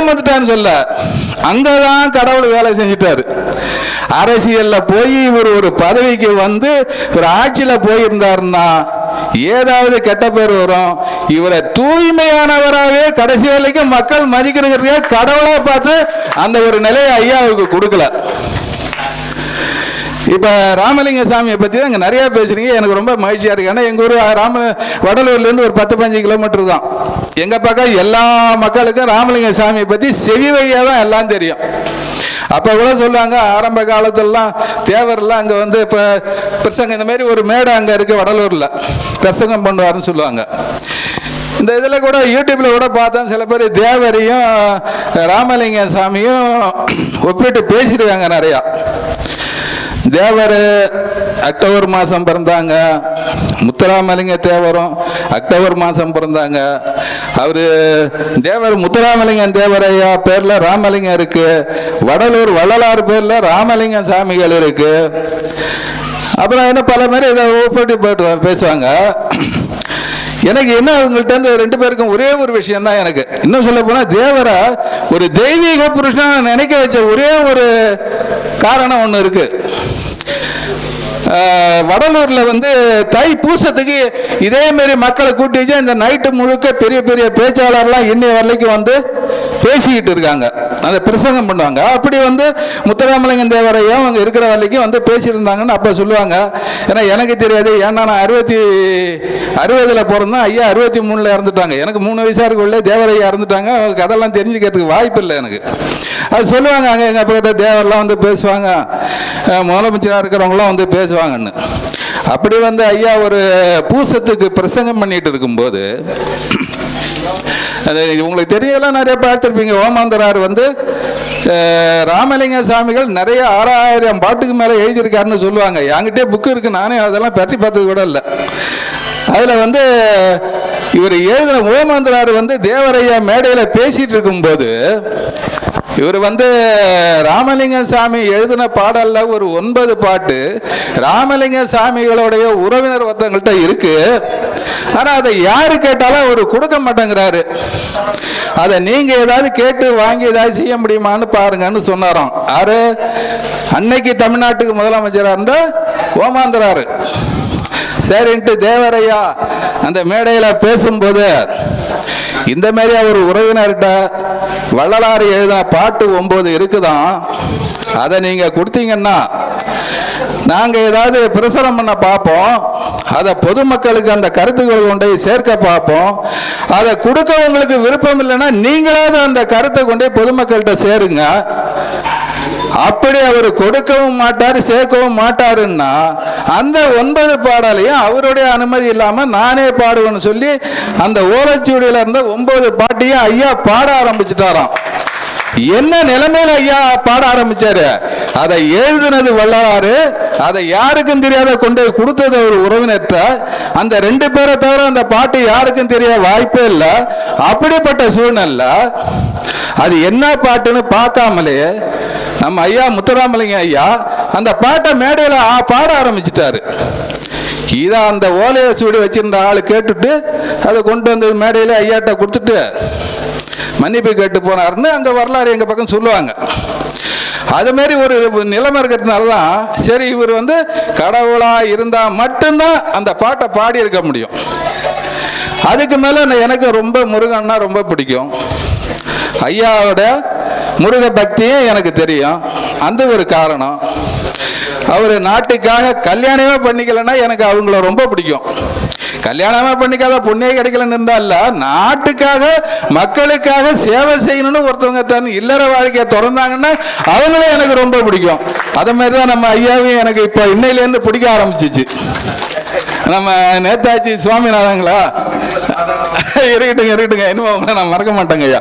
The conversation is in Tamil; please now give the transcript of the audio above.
ஏமாந்துட்டான்னு சொல்ல. அங்கதான் கடவுள் வேலை செஞ்சிட்டாரு. அரசியல்ல போய் இவர் ஒரு பதவிக்கு வந்து ஒரு ஆட்சியில போயிருந்தாருன்னா ஏதாவது கெட்ட பேர் வரும். இவரை தூய்மையானவராகவே கடைசி வரைக்கும் மக்கள் மதிக்கணுங்கிறதுக்காக கடவுளா பார்த்து அந்த ஒரு நிலையை ஐயாவுக்கு கொடுக்கல. இப்போ ராமலிங்க சாமியை பற்றி தான் இங்கே நிறையா பேசுகிறீங்க எனக்கு ரொம்ப மகிழ்ச்சியாக இருக்குது ஏன்னா எங்கள் ஊர் ராம வடலூர்லேருந்து ஒரு பத்து பதினஞ்சு கிலோமீட்டர் தான். எங்கள் பக்கம் எல்லா மக்களுக்கும் ராமலிங்க சாமியை பற்றி செவி வழியாக தான் எல்லாம் தெரியும். அப்போ கூட சொல்லுவாங்க ஆரம்ப காலத்திலலாம் தேவரெலாம் அங்கே வந்து இப்போ பிரசங்கம் இந்த மாதிரி ஒரு மேடை அங்கே இருக்குது வடலூரில். பிரசங்கம் பண்ணுவாருன்னு சொல்லுவாங்க. இந்த இதில் கூட யூடியூப்பில் கூட பார்த்தேன் சில பேர் தேவரையும் ராமலிங்க சாமியும் ஒப்பிட்டு பேசியிருக்காங்க நிறையா. தேவர் அக்டோபர் மாதம் பிறந்தாங்க. முத்துராமலிங்க தேவரும் அக்டோபர் மாதம் பிறந்தாங்க. அவர் தேவர் முத்துராமலிங்கம் தேவரையா பேரில் ராமலிங்கம் இருக்கு. வடலூர் வள்ளலார் பேரில் ராமலிங்கம் சாமிகள் இருக்கு. அப்புறம் என்ன பல மாதிரி இதை ஒப்பிட்டு போட்டு பேசுவாங்க. எனக்கு என்ன அவங்கள்ட்ட இருந்து ரெண்டு பேருக்கும் ஒரே ஒரு விஷயம் தான் எனக்கு. இன்னும் சொல்ல போனால் தேவரை ஒரு தெய்வீக புருஷனாக நினைக்க வச்ச ஒரே ஒரு காரணம் ஒன்று இருக்குது வடலூரில் வந்து தை பூசத்துக்கு இதேமாரி மக்களை கூட்டிச்சு இந்த நைட்டு முழுக்க பெரிய பெரிய பேச்சாளர்லாம் இன்னைய வரைக்கும் வந்து பேசிக்கிட்டு இருக்காங்க. அந்த பிரசங்கம் பண்ணுவாங்க. அப்படி வந்து முத்தராமலிங்கம் தேவரையும் அவங்க இருக்கிற வரைக்கும் வந்து பேசியிருந்தாங்கன்னு அப்போ சொல்லுவாங்க. ஏன்னா எனக்கு தெரியாது. ஏன்னா நான் அறுபத்தி அறுபதில் பிறந்தேன். ஐயா அறுபத்தி மூணில் இறந்துட்டாங்க. எனக்கு மூணு வயசாக இருக்குள்ளே தேவரையா இறந்துட்டாங்க. அவங்க கதெல்லாம் தெரிஞ்சுக்கிறதுக்கு வாய்ப்பு இல்லை எனக்கு. அது சொல்லுவாங்க. அங்கே எங்கள் பக்கத்தில் தேவரெல்லாம் வந்து பேசுவாங்க. முதலமைச்சராக இருக்கிறவங்களாம் வந்து பேசுவாங்க. பேசுவாங்கன்னு அப்படி வந்து ஐயா ஒரு பூசத்துக்கு பிரசங்கம் பண்ணிட்டு இருக்கும்போது அது உங்களுக்கு தெரியலாம் நிறைய பார்த்துருப்பீங்க. ஓமாந்தரார் வந்து ராமலிங்க சாமிகள் நிறைய ஆறாயிரம் பாட்டுக்கு மேலே எழுதியிருக்காருன்னு சொல்லுவாங்க. என்கிட்டே புக்கு இருக்கு. நானே அதெல்லாம் பற்றி பார்த்தது கூட இல்லை. அதில் வந்து இவர் எழுதின ஓமாந்தரார் வந்து தேவரையா மேடையில் பேசிட்டு இருக்கும்போது இவர் வந்து ராமலிங்க சாமி எழுதின பாடல்ல ஒரு ஒன்பது பாட்டு ராமலிங்க சாமிகளுடைய உறவினர் ஒருத்தவங்கள்ட்ட இருக்கு. ஆனா அதை யாரு கேட்டாலும் அவர் கொடுக்க மாட்டேங்கிறாரு. அதை நீங்க ஏதாவது கேட்டு வாங்கி ஏதாவது செய்ய முடியுமான்னு பாருங்கன்னு சொன்னாராம். ஆறு அன்னைக்கு தமிழ்நாட்டுக்கு முதலமைச்சராக இருந்த ஓமாந்தராரு. சரின்ட்டு தேவரையா அந்த மேடையில் பேசும்போது இந்த மாதிரி அவர் உறவினர்கிட்ட வள்ளலாறு எழுதின பாட்டு ஒன்பது இருக்குதான் அதை நீங்க கொடுத்தீங்கன்னா நாங்க ஏதாவது பிரசுரம் பண்ண பார்ப்போம். அதை பொதுமக்களுக்கு அந்த கருத்துக்கள் கொண்டு போய் சேர்க்க பார்ப்போம். அதை கொடுக்க உங்களுக்கு விருப்பம் இல்லைன்னா நீங்களாவது அந்த கருத்தை கொண்டு போய் பொதுமக்கள்கிட்ட சேருங்க. அப்படி அவர் கொடுக்கவும் மாட்டார் சேர்க்கவும் மாட்டாருன்னா அந்த ஒன்பது பாடலையும் அவருடைய அனுமதி இல்லாம நானே பாடுவேன்னு சொல்லி அந்த ஓலைச்சுவடியில இருந்த ஒன்பது பாட்டையும் ஐயா பாட ஆரம்பிச்சுட்டாராம். என்ன நிலைமையில ஐயா பாட ஆரம்பிச்சாரு? அதை எழுதினது வள்ளலாறு அதை யாருக்கும் தெரியாத கொண்டு போய் கொடுத்தது ஒரு உறவினர்கிட்ட. அந்த ரெண்டு பேரை தவிர அந்த பாட்டு யாருக்கும் தெரிய வாய்ப்பே இல்லை. அப்படிப்பட்ட சூழ்நிலை அது என்ன பாட்டுன்னு பார்க்காமலே நம்ம ஐயா முத்துராமலிங்க ஐயா அந்த பாட்டை மேடையில் பாட ஆரம்பிச்சிட்டாரு. இதை அந்த ஓலையை சூடி வச்சிருந்த ஆள் கேட்டுட்டு அதை கொண்டு வந்து மேடையில் ஐயாட்ட கொடுத்துட்டு மன்னிப்பு கேட்டு போனாருன்னு அந்த வரலாறு எங்கள் பக்கம் சொல்லுவாங்க. அது ஒரு நிலைமை இருக்கிறதுனால தான் சரி இவர் வந்து கடவுளாக இருந்தால் மட்டும்தான் அந்த பாட்டை பாடி இருக்க முடியும். அதுக்கு மேலே எனக்கு ரொம்ப முருகன்னா ரொம்ப பிடிக்கும். ஐயாவோட முருக பக்தியும் எனக்கு தெரியும். அந்த ஒரு காரணம். அவர் நாட்டுக்காக கல்யாணமே பண்ணிக்கலைன்னா எனக்கு அவங்கள ரொம்ப பிடிக்கும். கல்யாணமே பண்ணிக்காத பொண்ணே கிடைக்கலன்னு இருந்தா இல்ல நாட்டுக்காக மக்களுக்காக சேவை செய்யணும்னு ஒருத்தவங்க தன் இல்லற வாழ்க்கையை திறந்தாங்கன்னா அவங்களும் எனக்கு ரொம்ப பிடிக்கும். அதே மாதிரி தான் நம்ம ஐயாவையும் எனக்கு இப்போ இன்னையிலேருந்து பிடிக்க ஆரம்பிச்சிச்சு. நம்ம நேதாஜி சுவாமிநாதங்களா இருக்கட்டுங்க இருக்கட்டுங்க இன்னும் அவங்கள நான் மறக்க மாட்டேங்க ஐயா.